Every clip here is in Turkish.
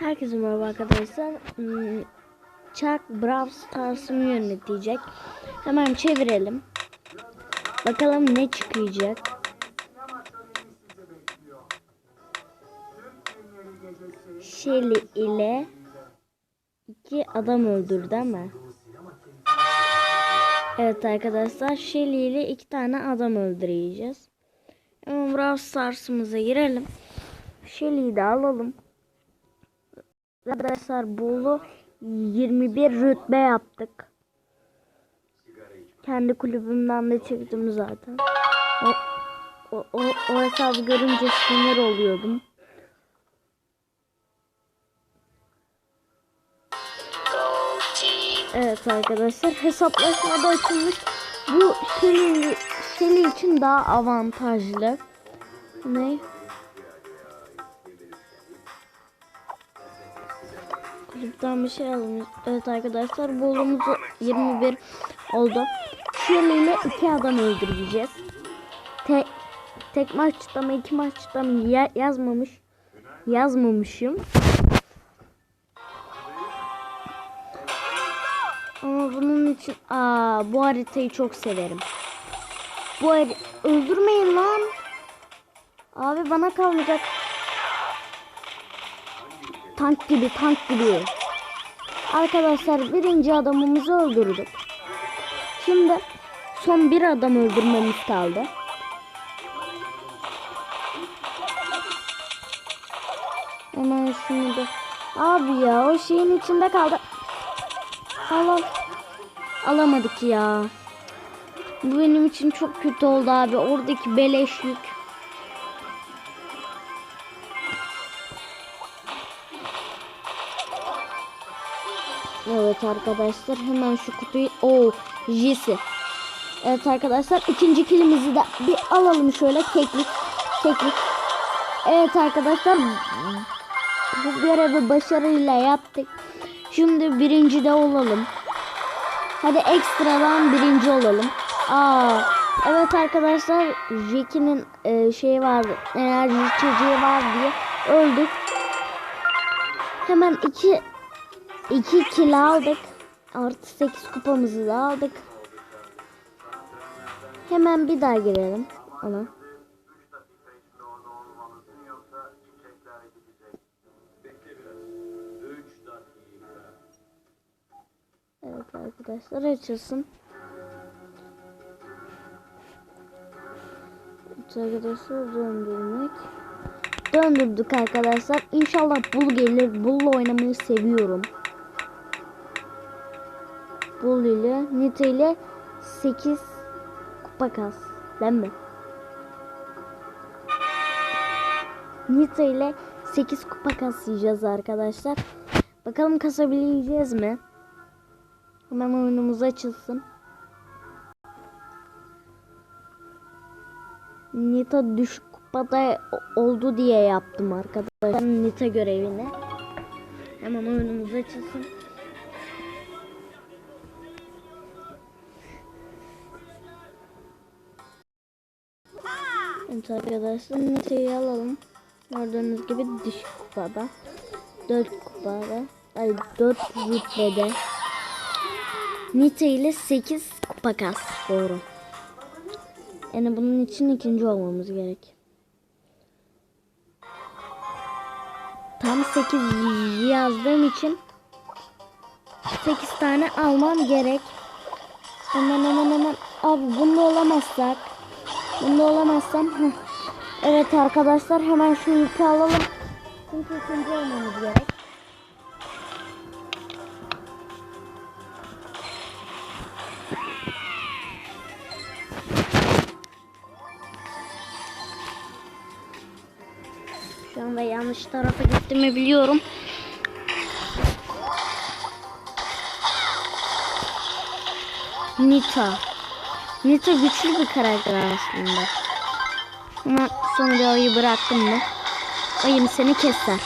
Herkese merhaba arkadaşlar. Hmm, Chuck Brawl Stars'ımı yönetecek. Hemen çevirelim. Bakalım ne çıkacak. Shelly ile iki adam öldürdü ama. Evet arkadaşlar Shelly ile iki tane adam öldüreceğiz. Hemen Brawl Stars'ımıza girelim. Shelly'yi de alalım. Arkadaşlar Bolu 21 rütbe yaptık. Kendi kulübümden de çıktım zaten. O, o, o, o hesabı görünce sinir oluyordum. Evet arkadaşlar hesaplaşmada açılmış. Bu Shelly, Shelly için daha avantajlı. Ne? Kulüpten bir şey almış. Evet arkadaşlar bolumuz 21 oldu. İle iki adam öldüreceğiz. Tek tek maçta mı iki maçta mı ya- yazmamış. Yazmamışım. Ama bunun için aa bu haritayı çok severim. Bu öldürmeyin lan. Abi bana kalmayacak. Tank gibi tank gibi. Arkadaşlar birinci adamımızı öldürdük. Şimdi son bir adam öldürmemiz kaldı. Hemen şunu da. Abi ya o şeyin içinde kaldı. Al al. Alamadık ya. Bu benim için çok kötü oldu abi. Oradaki beleş. Evet arkadaşlar hemen şu kutuyu o Jisi. Evet arkadaşlar ikinci kilimizi de bir alalım şöyle keklik keklik. Evet arkadaşlar bu görevi başarıyla yaptık. Şimdi birinci de olalım. Hadi ekstradan birinci olalım. Aa, evet arkadaşlar Jackie'nin e, şeyi vardı enerji içeceği var diye öldük. Hemen iki 2 kill aldık. Artı 8 kupamızı da aldık. Hemen bir daha girelim ona. Evet arkadaşlar açılsın. Arkadaşlar döndürmek. Döndürdük arkadaşlar. İnşallah bul gelir. Bulla oynamayı seviyorum. Bull ile Nita ile 8 kupa kas. Değil mi? Nita ile 8 kupa kaslayacağız arkadaşlar. Bakalım kasabileceğiz mi? Hemen oyunumuz açılsın. Nita düşük kupada oldu diye yaptım arkadaşlar. Nita görevini. Hemen oyunumuz açılsın. Evet arkadaşlar Nita'yı alalım. Gördüğünüz gibi düşük kupada. 4 kupada. Ay 4 rütbede. Nita ile 8 kupa kas. Doğru. Yani bunun için ikinci olmamız gerek. Tam 8 yazdığım için 8 tane almam gerek. Hemen hemen hemen. Abi bunda olamazsak. Bunda olamazsam. heh. Evet arkadaşlar hemen şu yükü alalım. Çünkü ikinci olmamız gerek. Şu anda yanlış tarafa gittiğimi biliyorum. Nita. Nita güçlü bir karakter aslında. Ama sonra bir ayı bıraktım mı? Ayım seni keser.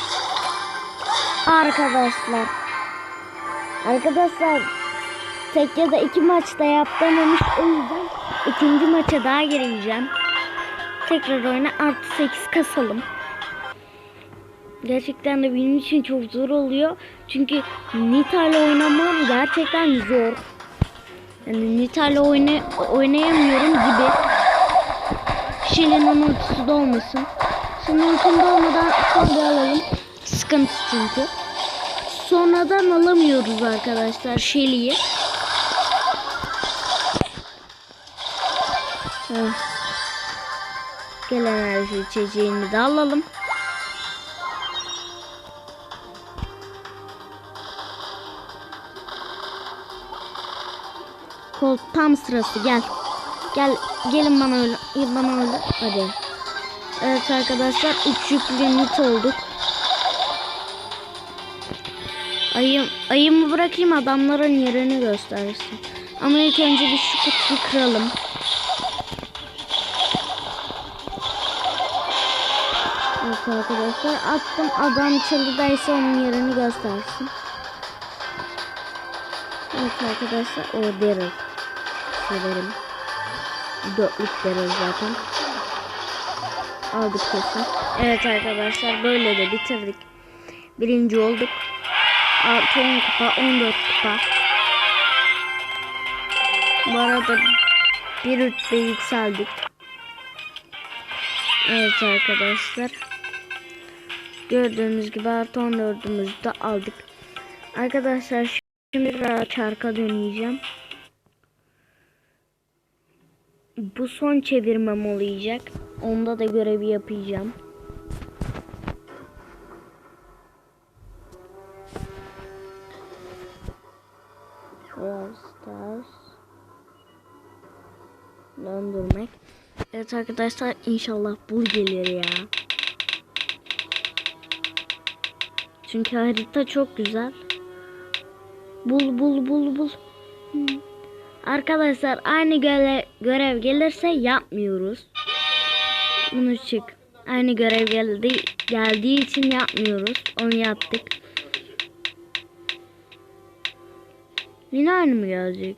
Arkadaşlar. Arkadaşlar. Tek ya da iki maçta yaptığımmış. O yüzden ikinci maça daha gireceğim. Tekrar oyuna artı 8 kasalım. Gerçekten de benim için çok zor oluyor. Çünkü Nita ile oynamam gerçekten zor. Yani Nita ile oyna oynayamıyorum gibi. Şile'nin ultisi de olmasın. De olmadan son bir alalım. Sıkıntı çünkü. Sonradan alamıyoruz arkadaşlar Shelly'yi. Evet. Gel enerji içeceğini de alalım. Kol tam sırası gel. Gel gelin bana öyle. Bana öyle. Hadi. Evet arkadaşlar 3 yüklü nit olduk. Ayım, ayımı bırakayım adamların yerini göstersin. Ama ilk önce bir şu kutuyu kıralım. Evet arkadaşlar attım adam çalıdaysa onun yerini göstersin. Evet arkadaşlar o Daryl. Severim. Dörtlük Daryl zaten. Aldık kesin. Evet arkadaşlar böyle de bitirdik. Birinci olduk. Artı 10 kupa 14 kupa. Bu arada bir rütbe yükseldik. Evet arkadaşlar. Gördüğünüz gibi artı 14'ümüzü de aldık. Arkadaşlar şimdi biraz çarka döneceğim. Bu son çevirmem olacak. Onda da görevi yapacağım. Brawl Stars döndürmek. Evet arkadaşlar inşallah bu gelir ya. Çünkü harita çok güzel. Bul bul bul bul. Hmm. Arkadaşlar aynı görev, görev gelirse yapmıyoruz. Bunu çık. Aynı görev geldi, geldiği için yapmıyoruz. Onu yaptık. Yine aynı mı gelecek?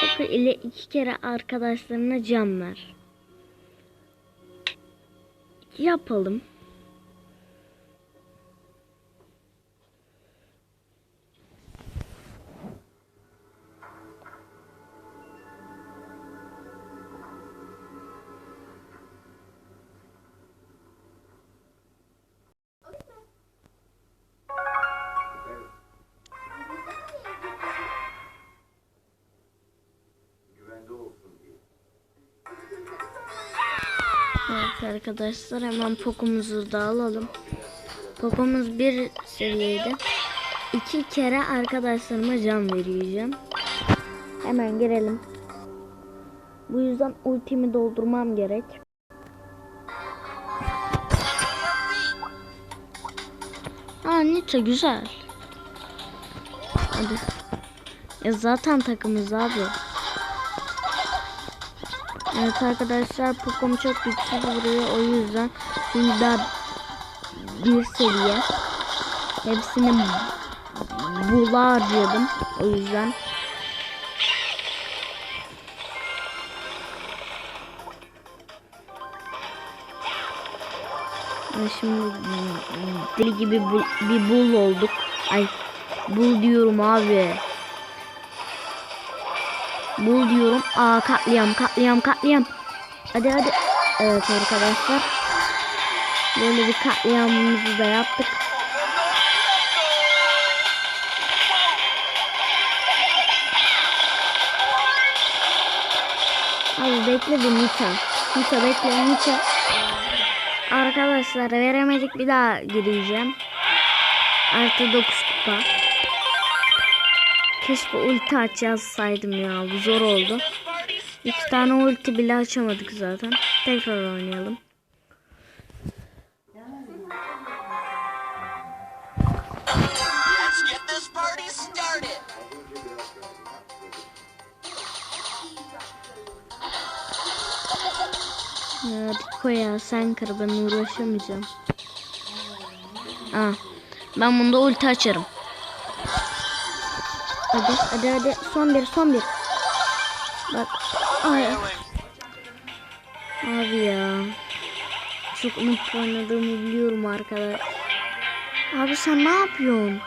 Poker ile iki kere arkadaşlarına cam ver. Yapalım. Arkadaşlar hemen pokumuzu da alalım. Pokumuz bir seviyede. İki kere arkadaşlarıma can vereceğim. Hemen girelim. Bu yüzden ultimi doldurmam gerek. Aa Nita güzel. Hadi. Ya zaten takımız abi. Evet arkadaşlar Pokom çok güçsüz vuruyor o yüzden şimdi daha bir seviye hepsini bula harcadım o yüzden Şimdi deli gibi bir bul olduk. Ay bul diyorum abi. Bul diyorum. Aa katliam katliam katliam. Hadi hadi. Evet arkadaşlar. Böyle bir katliamımızı da yaptık. Abi bekle bir Nita. Nita bekle Nita. Arkadaşlar veremedik bir daha gireceğim. Artı 9 kupa. Keşke ulti aç yazsaydım ya. Bu zor oldu. İki tane ulti bile açamadık zaten. Tekrar oynayalım. Ya Riko ya sen kır ben uğraşamayacağım. Aa, ben bunda ulti açarım. Hadi hadi hadi son bir son bir. Bak. Ay. Abi ya. Çok mutlu oynadığımı biliyorum arkadaş. Abi sen ne yapıyorsun?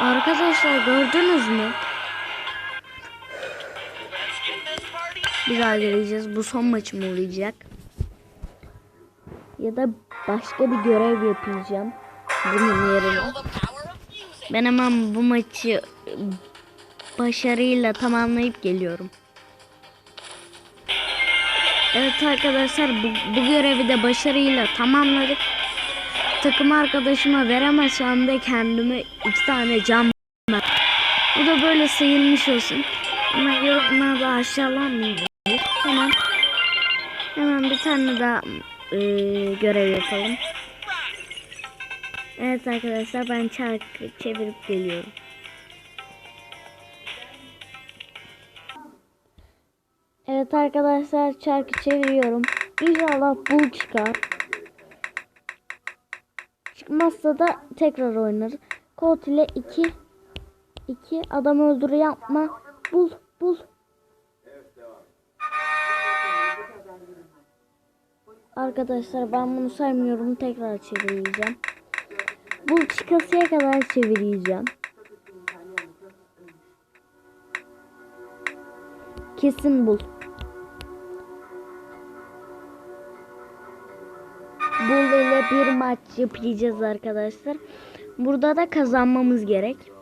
Arkadaşlar gördünüz mü? Bir daha geleceğiz. Bu son maçım olacak. Ya da başka bir görev yapacağım. Bunun yerine. Ben hemen bu maçı e, başarıyla tamamlayıp geliyorum. Evet arkadaşlar bu, bu görevi de başarıyla tamamladık. Takım arkadaşıma veremezsem de kendime iki tane cam ver. Bu da böyle sayılmış olsun. Ama yorumlarda aşağılanmayın. Hemen hemen bir tane daha e, görev yapalım. Evet arkadaşlar ben çarkı çevirip geliyorum. Evet arkadaşlar çarkı çeviriyorum. İnşallah bul çıkar. Çıkmazsa da tekrar oynarız. Kod ile 2 2 adam öldürü yapma. Bul bul. Arkadaşlar ben bunu saymıyorum. Tekrar çevireceğim. Bul çıkasıya kadar çevireceğim. Kesin bul. Bul ile bir maç yapacağız arkadaşlar. Burada da kazanmamız gerek.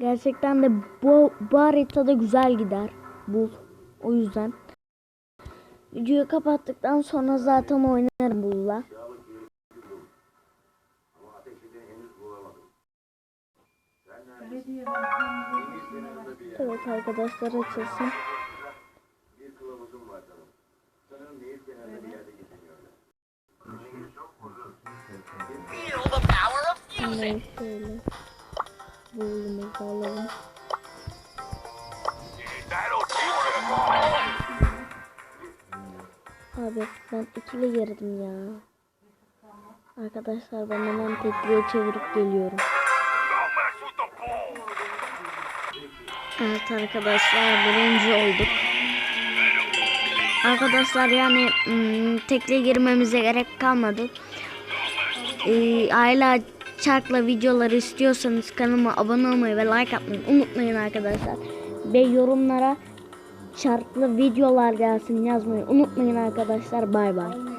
Gerçekten de bu, bu haritada güzel gider. Bul. O yüzden. Videoyu kapattıktan sonra zaten oynarım bulla. Evet arkadaşlar açılsın. Hemen şöyle bulumuzu alalım. Abi ben ikili girdim ya. Arkadaşlar ben hemen tekliğe çevirip geliyorum. Evet arkadaşlar birinci olduk. Arkadaşlar yani ım, tekliğe girmemize gerek kalmadı. Ee, hala çarkla videoları istiyorsanız kanalıma abone olmayı ve like atmayı unutmayın arkadaşlar. Ve yorumlara çarklı videolar gelsin yazmayı unutmayın arkadaşlar. Bay bay.